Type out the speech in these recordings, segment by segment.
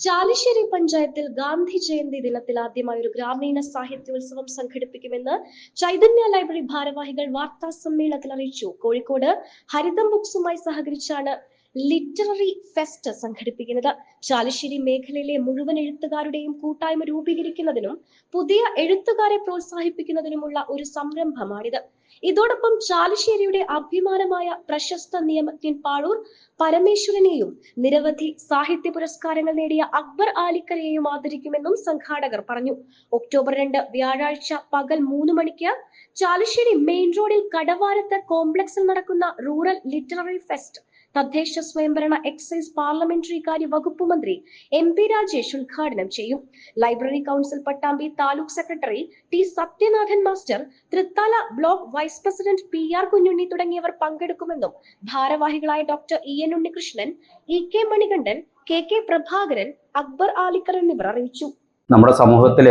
ചാലിശ്ശേരി പഞ്ചായത്തിൽ ഗാന്ധി ജയന്തി ദിനത്തിൽ ആദ്യമായി ഒരു ഗ്രാമീണ സാഹിത്യോത്സവം സംഘടിപ്പിക്കുമെന്ന് ചൈതന്യ ലൈബ്രറി ഭാരവാഹികൾ വാർത്താ സമ്മേളനത്തിൽ അറിയിച്ചു. കോഴിക്കോട് ഹരിതം ബുക്സുമായി സഹകരിച്ചാണ് ലിറ്റററി ഫെസ്റ്റ് സംഘടിപ്പിക്കുന്നത്. ചാലിശ്ശേരി മേഖലയിലെ മുഴുവൻ എഴുത്തുകാരുടെയും കൂട്ടായ്മ രൂപീകരിക്കുന്നതിനും പുതിയ എഴുത്തുകാരെ പ്രോത്സാഹിപ്പിക്കുന്നതിനുമുള്ള ഒരു സംരംഭമാണിത്. ഇതോടൊപ്പം ചാലിശ്ശേരിയുടെ അഭിമാനമായ പ്രശസ്ത നിയമജ്ഞൻ പാളൂർ പരമേശ്വരനെയും നിരവധി സാഹിത്യ പുരസ്കാരങ്ങൾ നേടിയ അക്ബർ ആലിക്കരയെയും ആദരിക്കുമെന്നും സംഘാടകർ പറഞ്ഞു. ഒക്ടോബർ രണ്ട് വ്യാഴാഴ്ച പകൽ മൂന്ന് മണിക്ക് ചാലിശ്ശേരി മെയിൻ റോഡിൽ കടവാരത്ത് കോംപ്ലക്സിൽ നടക്കുന്ന റൂറൽ ലിറ്റററി ഫെസ്റ്റ് തദ്ദേശ സ്വയംഭരണ എക്സൈസ് പാർലമെന്ററി കാര്യ വകുപ്പ് മന്ത്രി എം പി രാജേഷ് ഉദ്ഘാടനം ചെയ്യും. Library council Pattambi taluk secretary T Sathyanathan master Thrithala block vice president P R Kunhunni തുടങ്ങിയവർ പങ്കെടുക്കുമെന്നും ഭാരവാഹികളായ doctor E N Unnikrishnan E K Manikandan K K Prabhakaran Akbar Alikkar എന്നിവർ അറിയിച്ചു. നമ്മുടെ സമൂഹത്തിൽ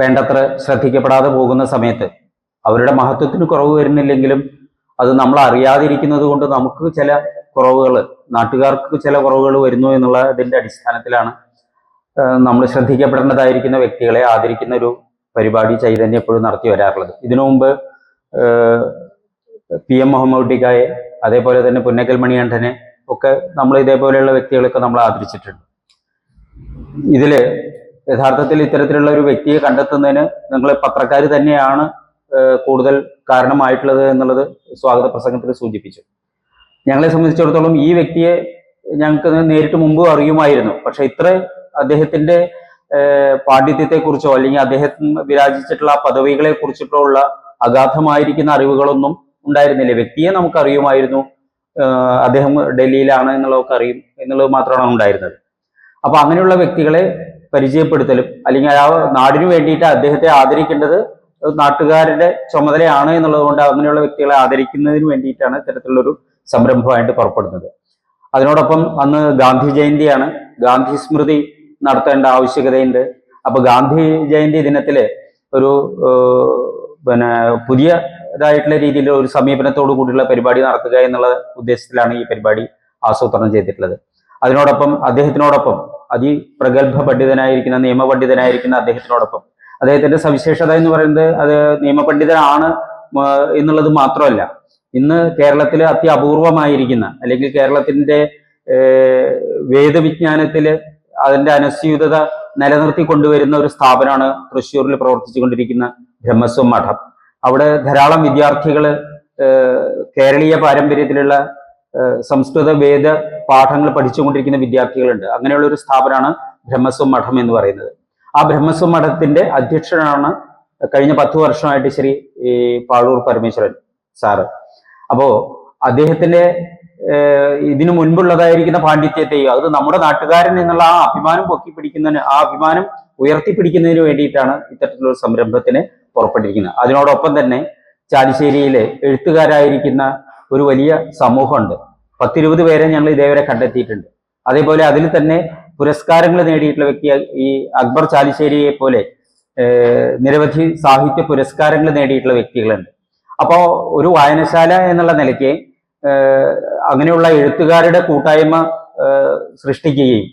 വേണ്ടത്ര ശ്രദ്ധിക്കപ്പെടാതെ പോകുന്ന സമയത്ത് അവരുടെ മഹത്വത്തിന് കുറവ് വരുന്നില്ലെങ്കിലും അത് നമ്മൾ അറിയാതിരിക്കുന്നത് കൊണ്ട് നമുക്ക് ചില കുറവുകൾ നാട്ടുകാർക്ക് ചില കുറവുകൾ വരുന്നു എന്നുള്ളതിന്റെ അടിസ്ഥാനത്തിലാണ് നമ്മൾ ശ്രദ്ധിക്കപ്പെടേണ്ടതായിരിക്കുന്ന വ്യക്തികളെ ആദരിക്കുന്ന ഒരു പരിപാടി ചൈതന്യം എപ്പോഴും നടത്തി വരാറുള്ളത്. ഇതിനു മുമ്പ് പി എം മുഹമ്മദ് കുട്ടിക്കായെ അതേപോലെ തന്നെ പുന്നക്കൽ മണികണ്ഠനെ ഒക്കെ നമ്മൾ ഇതേപോലെയുള്ള വ്യക്തികളൊക്കെ നമ്മൾ ആദരിച്ചിട്ടുണ്ട്. ഇതിൽ യഥാർത്ഥത്തിൽ ഇത്തരത്തിലുള്ള ഒരു വ്യക്തിയെ കണ്ടെത്തുന്നതിന് നിങ്ങൾ പത്രക്കാർ തന്നെയാണ് കൂടുതൽ കാരണമായിട്ടുള്ളത് എന്നുള്ളത് സ്വാഗത പ്രസംഗത്തിൽ സൂചിപ്പിച്ചു. ഞങ്ങളെ സംബന്ധിച്ചിടത്തോളം ഈ വ്യക്തിയെ ഞങ്ങൾക്ക് നേരിട്ട് മുമ്പ് അറിയുമായിരുന്നു. പക്ഷെ ഇത്ര അദ്ദേഹത്തിന്റെ പാണ്ഡിത്യത്തെ പാണ്ഡിത്യത്തെക്കുറിച്ചോ അല്ലെങ്കിൽ അദ്ദേഹം വിരാജിച്ചിട്ടുള്ള പദവികളെ കുറിച്ചിട്ടോ ഉള്ള അഗാധമായിരിക്കുന്ന അറിവുകളൊന്നും ഉണ്ടായിരുന്നില്ല. വ്യക്തിയെ നമുക്ക് അറിയുമായിരുന്നു അദ്ദേഹം ഡൽഹിയിലാണ് എന്നുള്ളതൊക്കെ അറിയും എന്നുള്ളത് മാത്രമാണ് ഉണ്ടായിരുന്നത്. അപ്പൊ അങ്ങനെയുള്ള വ്യക്തികളെ പരിചയപ്പെടുത്തലും അല്ലെങ്കിൽ ആ നാടിനു വേണ്ടിയിട്ട് അദ്ദേഹത്തെ ആദരിക്കേണ്ടത് നാട്ടുകാരുടെ ചുമതലയാണ് എന്നുള്ളത് കൊണ്ട് അങ്ങനെയുള്ള വ്യക്തികളെ ആദരിക്കുന്നതിന് വേണ്ടിയിട്ടാണ് ഇത്തരത്തിലുള്ളൊരു സംരംഭമായിട്ട് പുറപ്പെടുന്നത്. അതിനോടൊപ്പം അന്ന് ഗാന്ധി ജയന്തിയാണ്. ഗാന്ധി സ്മൃതി നടത്തേണ്ട ആവശ്യകതയുണ്ട്. അപ്പൊ ഗാന്ധി ജയന്തി ദിനത്തിൽ ഒരു പിന്നെ പുതിയതായിട്ടുള്ള രീതിയിൽ ഒരു സമീപനത്തോടു കൂടിയുള്ള പരിപാടി നടത്തുക എന്നുള്ള ഉദ്ദേശത്തിലാണ് ഈ പരിപാടി ആസൂത്രണം ചെയ്തിട്ടുള്ളത്. അതിനോടൊപ്പം അദ്ദേഹത്തിനോടൊപ്പം അതിപ്രഗത്ഭ പണ്ഡിതനായിരിക്കുന്ന നിയമപണ്ഡിതനായിരിക്കുന്ന അദ്ദേഹത്തിനോടൊപ്പം അദ്ദേഹത്തിന്റെ സവിശേഷത എന്ന് പറയുന്നത് അത് നിയമപണ്ഡിതനാണ് എന്നുള്ളത് മാത്രമല്ല. ഇന്ന് കേരളത്തിൽ അത്യപൂർവമായിരിക്കുന്ന അല്ലെങ്കിൽ കേരളത്തിന്റെ വേദവിജ്ഞാനത്തിൽ അതിന്റെ അനസ്യൂതത നിലനിർത്തി കൊണ്ടുവരുന്ന ഒരു സ്ഥാപനമാണ് തൃശ്ശൂരിൽ പ്രവർത്തിച്ചുകൊണ്ടിരിക്കുന്ന ബ്രഹ്മസ്വം മഠം. അവിടെ ധാരാളം വിദ്യാർത്ഥികൾ കേരളീയ പാരമ്പര്യത്തിലുള്ള സംസ്കൃത വേദ പാഠങ്ങൾ പഠിച്ചുകൊണ്ടിരിക്കുന്ന വിദ്യാർത്ഥികളുണ്ട്. അങ്ങനെയുള്ള ഒരു സ്ഥാപനമാണ് ബ്രഹ്മസ്വം മഠം എന്ന് പറയുന്നത്. ആ ബ്രഹ്മസ്വ മഠത്തിന്റെ അധ്യക്ഷനാണ് കഴിഞ്ഞ പത്തു വർഷമായിട്ട് ശ്രീ ഈ പാഴൂർ പരമേശ്വരൻ സാറ്. അപ്പോ അദ്ദേഹത്തിന്റെ ഇതിനു മുൻപുള്ളതായിരിക്കുന്ന പാണ്ഡിത്യത്തെയും അത് നമ്മുടെ നാട്ടുകാരൻ എന്നുള്ള ആ അഭിമാനം പൊക്കി പിടിക്കുന്നതിന് ആ അഭിമാനം ഉയർത്തിപ്പിടിക്കുന്നതിന് വേണ്ടിയിട്ടാണ് ഇത്തരത്തിലുള്ള സംരംഭത്തിന് പുറപ്പെട്ടിരിക്കുന്നത്. അതിനോടൊപ്പം തന്നെ ചാലിശ്ശേരിയിലെ എഴുത്തുകാരായിരിക്കുന്ന ഒരു വലിയ സമൂഹമുണ്ട്. പത്തിരുപത് പേരെ ഞങ്ങൾ ഇതേവരെ കണ്ടെത്തിയിട്ടുണ്ട്. അതേപോലെ അതിൽ തന്നെ പുരസ്കാരങ്ങൾ നേടിയിട്ടുള്ള വ്യക്തി ഈ അക്ബർ ചാലിശ്ശേരിയെ പോലെ നിരവധി സാഹിത്യ പുരസ്കാരങ്ങൾ നേടിയിട്ടുള്ള വ്യക്തികളുണ്ട്. അപ്പോൾ ഒരു വായനശാല എന്നുള്ള നിലയ്ക്ക് അങ്ങനെയുള്ള എഴുത്തുകാരുടെ കൂട്ടായ്മ സൃഷ്ടിക്കുകയും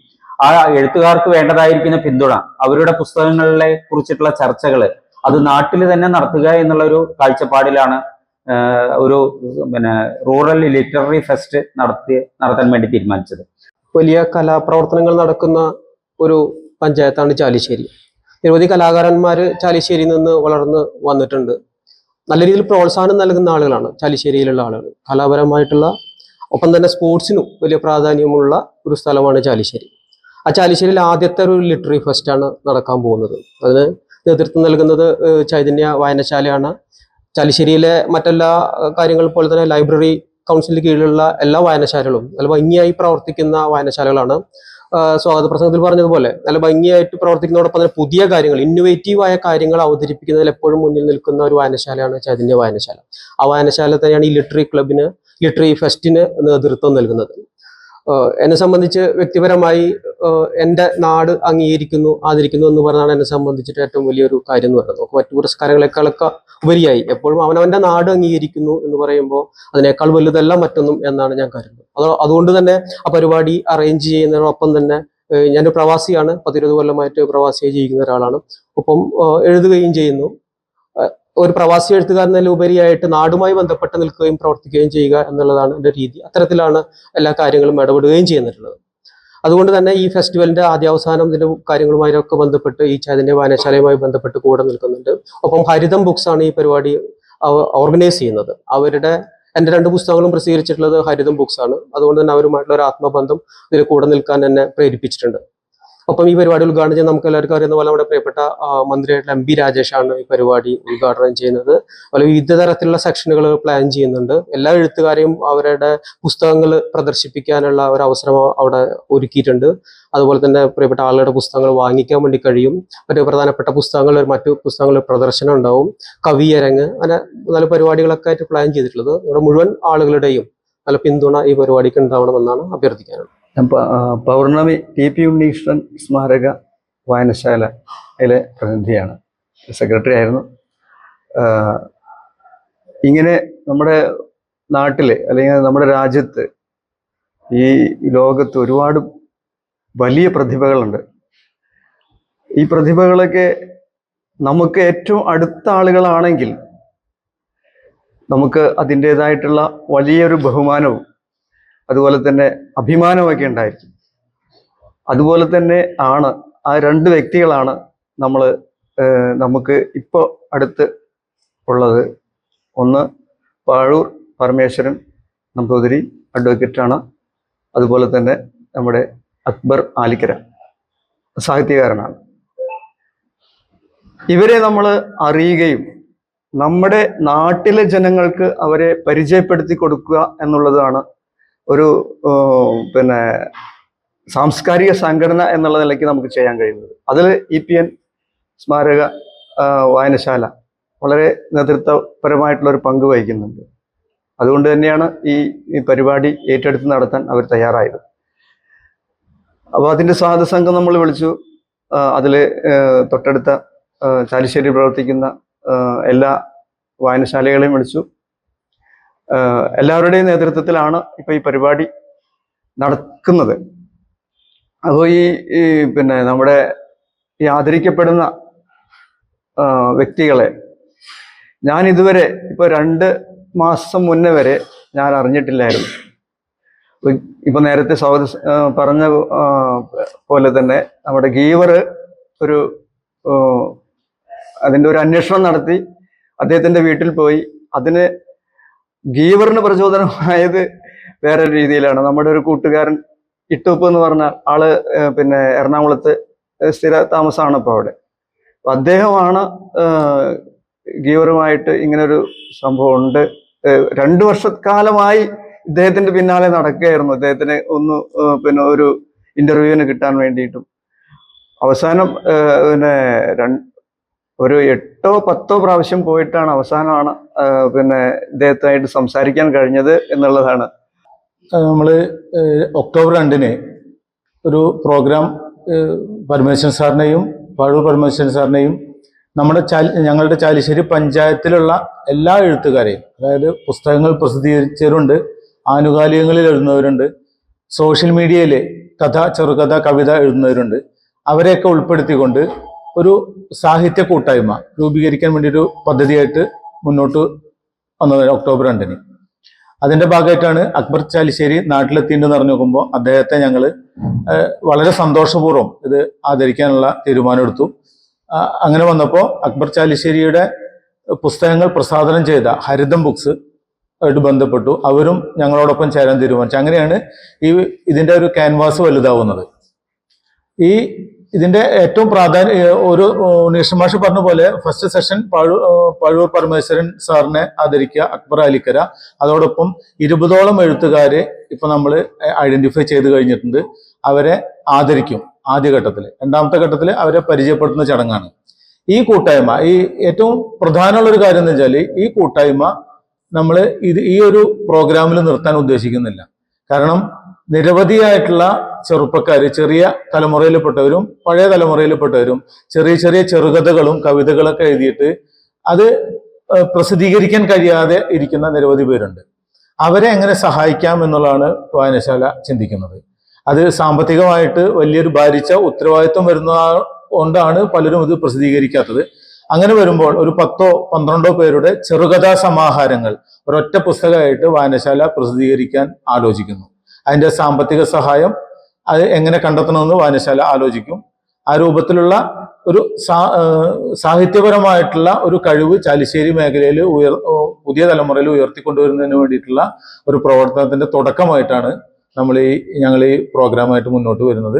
ആ എഴുത്തുകാർക്ക് വേണ്ടതായിരിക്കുന്ന പിന്തുണ അവരുടെ പുസ്തകങ്ങളെ കുറിച്ചിട്ടുള്ള ചർച്ചകൾ അത് നാട്ടിൽ തന്നെ നടത്തുക എന്നുള്ള ഒരു കാഴ്ചപ്പാടിലാണ് ഒരു പിന്നെ റൂറൽ ലിറ്റററി ഫെസ്റ്റ് നടത്തി നടത്താൻ വേണ്ടി തീരുമാനിച്ചത്. വലിയ കലാപ്രവർത്തനങ്ങൾ നടക്കുന്ന ഒരു പഞ്ചായത്താണ് ചാലിശ്ശേരി. നിരവധി കലാകാരന്മാർ ചാലിശ്ശേരിയിൽ നിന്ന് വളർന്ന് വന്നിട്ടുണ്ട്. നല്ല രീതിയിൽ പ്രോത്സാഹനം നൽകുന്ന ആളുകളാണ് ചാലിശ്ശേരിയിലുള്ള ആളുകൾ. കലാപരമായിട്ടുള്ള ഒപ്പം തന്നെ സ്പോർട്സിനും വലിയ പ്രാധാന്യമുള്ള ഒരു സ്ഥലമാണ് ചാലിശ്ശേരി. ആ ചാലിശ്ശേരിയിൽ ആദ്യത്തെ ഒരു ലിറ്ററി ഫെസ്റ്റാണ് നടക്കാൻ പോകുന്നത്. അതിന് നേതൃത്വം നൽകുന്നത് ചൈതന്യ വായനശാലയാണ്. ചാലിശ്ശേരിയിലെ മറ്റെല്ലാ കാര്യങ്ങൾ പോലെ തന്നെ ലൈബ്രറി കൗൺസിലിന് കീഴിലുള്ള എല്ലാ വായനശാലകളും നല്ല ഭംഗിയായി പ്രവർത്തിക്കുന്ന വായനശാലകളാണ്. സ്വാഗത പ്രസംഗത്തിൽ പറഞ്ഞതുപോലെ നല്ല ഭംഗിയായിട്ട് പ്രവർത്തിക്കുന്നതോടൊപ്പം തന്നെ പുതിയ കാര്യങ്ങൾ ഇന്നോവേറ്റീവ് ആയ കാര്യങ്ങൾ അവതരിപ്പിക്കുന്നതിൽ എപ്പോഴും മുന്നിൽ നിൽക്കുന്ന ഒരു വായനശാലയാണ് ചൈതന്യ വായനശാല. ആ വായനശാല തന്നെയാണ് ഈ ലിറ്ററി ക്ലബിന് ലിറ്ററി ഫെസ്റ്റിന് നേതൃത്വം നൽകുന്നത്. എന്നെ സംബന്ധിച്ച് വ്യക്തിപരമായി എന്റെ നാട് അംഗീകരിക്കുന്നു ആദരിക്കുന്നു എന്ന് പറഞ്ഞാണ് എന്നെ സംബന്ധിച്ചിട്ട് ഏറ്റവും വലിയൊരു കാര്യം എന്ന് പറയുന്നത്. നമുക്ക് മറ്റു പുരസ്കാരങ്ങളെക്കാളൊക്കെ ഉപരിയായി. എപ്പോഴും അവനവന്റെ നാട് അംഗീകരിക്കുന്നു എന്ന് പറയുമ്പോൾ അതിനേക്കാൾ വലുതല്ല മറ്റൊന്നും എന്നാണ് ഞാൻ കരുതുന്നത്. അത് അതുകൊണ്ട് തന്നെ ആ പരിപാടി അറേഞ്ച് ചെയ്യുന്നതിനൊപ്പം തന്നെ ഞാനൊരു പ്രവാസിയാണ്. പത്തിരുപത് കൊല്ലമായിട്ട് പ്രവാസിയായി ജീവിക്കുന്ന ഒരാളാണ്. ഒപ്പം എഴുതുകയും ചെയ്യുന്നു. ഒരു പ്രവാസി എഴുത്തുകാരനെ ഉപരിയായിട്ട് നാടുമായി ബന്ധപ്പെട്ട് നിൽക്കുകയും പ്രവർത്തിക്കുകയും ചെയ്യുക എന്നുള്ളതാണ് എന്റെ രീതി. അത്തരത്തിലാണ് എല്ലാ കാര്യങ്ങളും ഇടപെടുകയും ചെയ്യുന്നിട്ടുള്ളത്. അതുകൊണ്ട് തന്നെ ഈ ഫെസ്റ്റിവലിന്റെ ആദ്യാവസാനം ഇതിന്റെ കാര്യങ്ങളുമായൊക്കെ ബന്ധപ്പെട്ട് ഈ ചൈതന്യ വായനശാലയുമായി ബന്ധപ്പെട്ട് കൂടെ നിൽക്കുന്നുണ്ട്. ഒപ്പം ഹരിതം ബുക്സ് ആണ് ഈ പരിപാടി ഓർഗനൈസ് ചെയ്യുന്നത്. അവരുടെ എന്റെ രണ്ട് പുസ്തകങ്ങളും പ്രസിദ്ധീകരിച്ചിട്ടുള്ളത് ഹരിതം ബുക്സ് ആണ്. അതുകൊണ്ട് തന്നെ അവരുമായിട്ടുള്ള ഒരു ആത്മബന്ധം ഇതിൽ കൂടെ നിൽക്കാൻ എന്നെ പ്രേരിപ്പിച്ചിട്ടുണ്ട്. ഒപ്പം ഈ പരിപാടി ഉദ്ഘാടനം ചെയ്യാൻ നമുക്ക് എല്ലാവർക്കും അറിയുന്ന പോലെ നമ്മുടെ പ്രിയപ്പെട്ട മന്ത്രിയായിട്ടുള്ള എം പി രാജേഷാണ് ഈ പരിപാടി ഉദ്ഘാടനം ചെയ്യുന്നത്. അതുപോലെ വിവിധ തരത്തിലുള്ള സെക്ഷനുകൾ പ്ലാൻ ചെയ്യുന്നുണ്ട്. എല്ലാ എഴുത്തുകാരെയും അവരുടെ പുസ്തകങ്ങൾ പ്രദർശിപ്പിക്കാനുള്ള ഒരു അവസരം അവിടെ ഒരുക്കിയിട്ടുണ്ട്. അതുപോലെ തന്നെ പ്രിയപ്പെട്ട ആളുകളുടെ പുസ്തകങ്ങൾ വാങ്ങിക്കാൻ വേണ്ടി കഴിയും. മറ്റു പ്രധാനപ്പെട്ട പുസ്തകങ്ങൾ മറ്റു പുസ്തകങ്ങൾ പ്രദർശനം ഉണ്ടാവും. കവിയരങ്ങ് അങ്ങനെ നല്ല പരിപാടികളൊക്കെ ആയിട്ട് പ്ലാൻ ചെയ്തിട്ടുള്ളത്. നമ്മുടെ മുഴുവൻ ആളുകളുടെയും നല്ല പിന്തുണ ഈ പരിപാടിക്ക് ഉണ്ടാവണമെന്നാണ് അഭ്യർത്ഥിക്കാനുള്ളത്. പൗർണമി ടി പി ഉണ്ണീകൃഷ്ണൻ സ്മാരക വായനശാലയിലെ പ്രതിനിധിയാണ്. സെക്രട്ടറി ആയിരുന്നു. ഇങ്ങനെ നമ്മുടെ നാട്ടിൽ അല്ലെങ്കിൽ നമ്മുടെ രാജ്യത്ത് ഈ ലോകത്ത് ഒരുപാട് വലിയ പ്രതിഭകളുണ്ട്. ഈ പ്രതിഭകളൊക്കെ നമുക്ക് ഏറ്റവും അടുത്ത ആളുകളാണെങ്കിൽ നമുക്ക് അതിന്റെതായിട്ടുള്ള വലിയൊരു ബഹുമാനവും അതുപോലെ തന്നെ അഭിമാനമൊക്കെ ഉണ്ടായിരിക്കും. അതുപോലെ തന്നെ ആണ് ആ രണ്ട് വ്യക്തികളാണ് നമ്മൾ നമുക്ക് ഇപ്പോൾ അടുത്ത് ഉള്ളത്. ഒന്ന് പാഴൂർ പരമേശ്വരൻ നമ്പൂതിരി അഡ്വക്കേറ്റാണ്. അതുപോലെ തന്നെ നമ്മുടെ അക്ബർ ആലിക്കര സാഹിത്യകാരനാണ്. ഇവരെ നമ്മൾ അറിയുകയും നമ്മുടെ നാട്ടിലെ ജനങ്ങൾക്ക് അവരെ പരിചയപ്പെടുത്തി കൊടുക്കുക എന്നുള്ളതാണ് ഒരു പിന്നെ സാംസ്കാരിക സംഘടന എന്നുള്ള നിലയ്ക്ക് നമുക്ക് ചെയ്യാൻ കഴിയുന്നത്. അതിൽ ഇ പി എൻ സ്മാരക വായനശാല വളരെ നേതൃത്വപരമായിട്ടുള്ള ഒരു പങ്ക് വഹിക്കുന്നുണ്ട്. അതുകൊണ്ട് തന്നെയാണ് ഈ പരിപാടി ഏറ്റെടുത്ത് നടത്താൻ അവർ തയ്യാറായത്. അപ്പോൾ അതിന്റെ സ്വാഗത സംഘം നമ്മൾ വിളിച്ചു. അതിൽ തൊട്ടടുത്ത ചാലിശ്ശേരി പ്രവർത്തിക്കുന്ന എല്ലാ വായനശാലകളെയും വിളിച്ചു. എല്ലാവരുടെയും നേതൃത്വത്തിലാണ് ഇപ്പൊ ഈ പരിപാടി നടക്കുന്നത്. അപ്പോൾ ഈ പിന്നെ നമ്മുടെ ഈ ആദരിക്കപ്പെടുന്ന വ്യക്തികളെ ഞാൻ ഇതുവരെ ഇപ്പൊ രണ്ട് മാസം മുന്നേ വരെ ഞാൻ അറിഞ്ഞിട്ടില്ലായിരുന്നു. ഇപ്പൊ- നേരത്തെ സ്വാഗത പറഞ്ഞ പോലെ തന്നെ നമ്മുടെ ഗീവർ ഒരു അതിന്റെ ഒരു അന്വേഷണം നടത്തി അദ്ദേഹത്തിന്റെ വീട്ടിൽ പോയി. അതിന് ഗീവറിന് പ്രചോദനമായത് വേറെ രീതിയിലാണ്. നമ്മുടെ ഒരു കൂട്ടുകാരൻ ഇട്ടുപ്പ് എന്ന് പറഞ്ഞ ആൾ പിന്നെ എറണാകുളത്ത് സ്ഥിര താമസമാണ് ഇപ്പോൾ അവിടെ. അപ്പൊ അദ്ദേഹമാണ് ഗീവറുമായിട്ട് ഇങ്ങനെ ഒരു സംഭവം ഉണ്ട്. രണ്ടു വർഷക്കാലമായി ഇദ്ദേഹത്തിന്റെ പിന്നാലെ നടക്കുകയായിരുന്നു. അദ്ദേഹത്തിന് ഒന്ന് പിന്നെ ഒരു ഇന്റർവ്യൂവിന് കിട്ടാൻ വേണ്ടിയിട്ടും. അവസാനം പിന്നെ ഒരു എട്ടോ പത്തോ പ്രാവശ്യം പോയിട്ടാണ് അവസാനമാണ് പിന്നെ ഇദ്ദേഹത്തായിട്ട് സംസാരിക്കാൻ കഴിഞ്ഞത് എന്നുള്ളതാണ്. നമ്മൾ ഒക്ടോബർ രണ്ടിന് ഒരു പ്രോഗ്രാം പരമേശ്വരൻ സാറിനെയും പഴൂർ പരമേശ്വരൻ സാറിനെയും നമ്മുടെ ഞങ്ങളുടെ ചാലിശ്ശേരി പഞ്ചായത്തിലുള്ള എല്ലാ എഴുത്തുകാരെയും അതായത് പുസ്തകങ്ങൾ പ്രസിദ്ധീകരിച്ചവരുണ്ട് ആനുകാലികങ്ങളിൽ എഴുതുന്നവരുണ്ട് സോഷ്യൽ മീഡിയയിൽ കഥ ചെറുകഥ കവിത എഴുതുന്നവരുണ്ട്. അവരെയൊക്കെ ഉൾപ്പെടുത്തിക്കൊണ്ട് ഒരു സാഹിത്യ കൂട്ടായ്മ രൂപീകരിക്കാൻ വേണ്ടി ഒരു പദ്ധതിയായിട്ട് മുന്നോട്ട് വന്നത് ഒക്ടോബർ രണ്ടിന്. അതിന്റെ ഭാഗമായിട്ടാണ് അക്ബർ ചാലിശ്ശേരി നാട്ടിലെത്തിയെന്ന് അറിഞ്ഞു നോക്കുമ്പോൾ അദ്ദേഹത്തെ ഞങ്ങൾ വളരെ സന്തോഷപൂർവം ഇത് ആദരിക്കാനുള്ള തീരുമാനമെടുത്തു അങ്ങനെ വന്നപ്പോൾ അക്ബർ ചാലിശ്ശേരിയുടെ പുസ്തകങ്ങൾ പ്രസാദനം ചെയ്ത ഹരിതം ബുക്സ് ആയിട്ട് ബന്ധപ്പെട്ടു. അവരും ഞങ്ങളോടൊപ്പം ചേരാൻ തീരുമാനിച്ചു. അങ്ങനെയാണ് ഈ ഇതിന്റെ ഒരു ക്യാൻവാസ് വലുതാവുന്നത്. ഈ ഇതിന്റെ ഏറ്റവും പ്രാധാന്യ ഒരു നിഷമാഷ് പറഞ്ഞ പോലെ ഫസ്റ്റ് സെഷൻ പഴൂർ പഴൂർ പരമേശ്വരൻ സാറിനെ ആദരിക്കുക അക്ബർ അലിക്കര. അതോടൊപ്പം ഇരുപതോളം എഴുത്തുകാരെ ഇപ്പൊ നമ്മൾ ഐഡന്റിഫൈ ചെയ്ത് കഴിഞ്ഞിട്ടുണ്ട്. അവരെ ആദരിക്കും ആദ്യഘട്ടത്തിൽ രണ്ടാമത്തെ ഘട്ടത്തിൽ അവരെ പരിചയപ്പെടുത്തുന്ന ചടങ്ങാണ്. ഈ കൂട്ടായ്മ ഈ ഏറ്റവും പ്രധാനമുള്ള ഒരു കാര്യം എന്ന് വെച്ചാൽ ഈ കൂട്ടായ്മ നമ്മൾ ഇത് ഈ ഒരു പ്രോഗ്രാമിൽ നിർത്താൻ ഉദ്ദേശിക്കുന്നില്ല. കാരണം നിരവധിയായിട്ടുള്ള ചെറുപ്പക്കാർ ചെറിയ തലമുറയിൽപ്പെട്ടവരും പഴയ തലമുറയിൽപ്പെട്ടവരും ചെറിയ ചെറിയ ചെറുകഥകളും കവിതകളൊക്കെ എഴുതിയിട്ട് അത് പ്രസിദ്ധീകരിക്കാൻ കഴിയാതെ ഇരിക്കുന്ന നിരവധി പേരുണ്ട്. അവരെ എങ്ങനെ സഹായിക്കാം എന്നുള്ളതാണ് വായനശാല ചിന്തിക്കുന്നത്. അത് സാമ്പത്തികമായിട്ട് വലിയൊരു ഭാരിച്ച ഉത്തരവാദിത്വം വരുന്ന കൊണ്ടാണ് പലരും ഇത് പ്രസിദ്ധീകരിക്കാത്തത്. അങ്ങനെ വരുമ്പോൾ ഒരു പത്തോ പന്ത്രണ്ടോ പേരുടെ ചെറുകഥാ സമാഹാരങ്ങൾ ഒരൊറ്റ പുസ്തകമായിട്ട് വായനശാല പ്രസിദ്ധീകരിക്കാൻ ആലോചിക്കുന്നു. അതിന്റെ സാമ്പത്തിക സഹായം അത് എങ്ങനെ കണ്ടെത്തണമെന്ന് വായനശാല ആലോചിക്കും. ആ രൂപത്തിലുള്ള ഒരു സാഹിത്യപരമായിട്ടുള്ള ഒരു കഴിവ് ചാലിശ്ശേരി മേഖലയിൽ ഉയർ പുതിയ തലമുറയിൽ ഉയർത്തിക്കൊണ്ടുവരുന്നതിന് വേണ്ടിയിട്ടുള്ള ഒരു പ്രവർത്തനത്തിന്റെ തുടക്കമായിട്ടാണ് നമ്മൾ ഈ ഞങ്ങൾ ഈ പ്രോഗ്രാമായിട്ട് മുന്നോട്ട് വരുന്നത്.